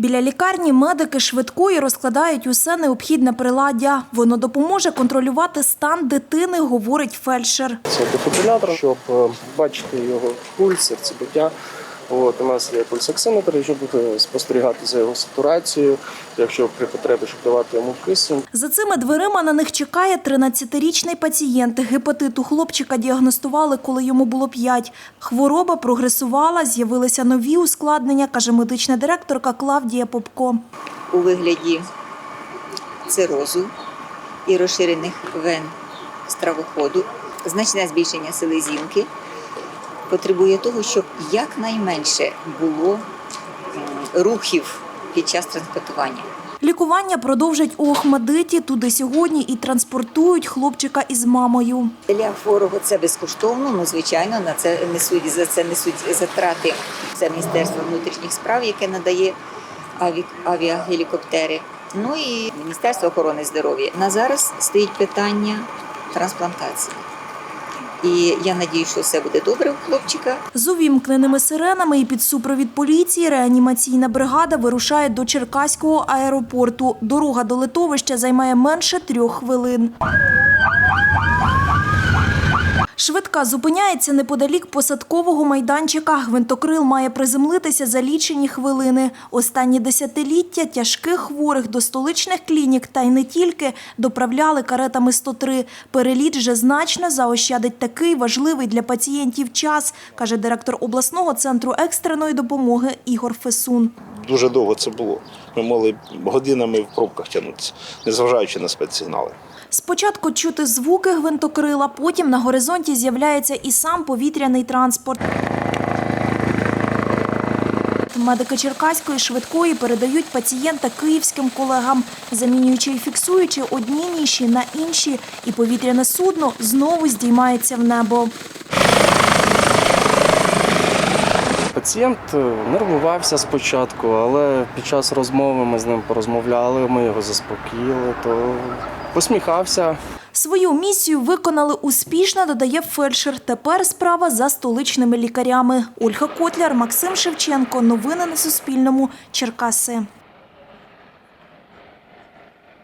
Біля лікарні медики швидкої розкладають усе необхідне приладдя. Воно допоможе контролювати стан дитини, говорить фельдшер. Це дефібрилятор, щоб е, бачити його пульс, серцебиття. От, у нас є пульсоксиметр, буде спостерігати за його сатурацією, якщо при потребі, щоб давати йому кисень. За цими дверима на них чекає 13-річний пацієнт. Гепатит у хлопчика діагностували, коли йому було 5. Хвороба прогресувала, з'явилися нові ускладнення, каже медична директорка Клавдія Попко. у вигляді цирозу і розширених вен стравоходу, значне збільшення селезінки потребує того, щоб якнайменше було рухів під час транспортування. Лікування продовжать у Охмадиті. Туди сьогодні і транспортують хлопчика із мамою. Для хворого це безкоштовно, ну звичайно, на це несуть за це несуть затрати. Це Міністерство внутрішніх справ, яке надає аві, авіагелікоптери. Ну і Міністерство охорони здоров'я. На зараз стоїть питання трансплантації. І я надію, що все буде добре у хлопчика. З увімкненими сиренами і під супровід поліції реанімаційна бригада вирушає до Черкаського аеропорту. Дорога до литовища займає менше трьох хвилин. Швидка зупиняється неподалік посадкового майданчика. Гвинтокрил має приземлитися за лічені хвилини. Останні десятиліття тяжких хворих до столичних клінік та й не тільки доправляли каретами 103. Переліт вже значно заощадить такий важливий для пацієнтів час, каже директор обласного центру екстреної допомоги Ігор Фесун. Дуже довго це було. Ми могли годинами в пробках тягнутися, незважаючи на спецсигнали. Спочатку чути звуки гвинтокрила, потім на горизонті з'являється і сам повітряний транспорт. Медики Черкаської швидкої передають пацієнта київським колегам, замінюючи і фіксуючи одні ніші на інші, і повітряне судно знову здіймається в небо. Пацієнт е, нервувався спочатку, але під час розмови ми з ним порозмовляли, ми його заспокоїли, то посміхався. Свою місію виконали успішно, додає фельдшер. Тепер справа за столичними лікарями. Ольга Котляр, Максим Шевченко. Новини на Суспільному. Черкаси.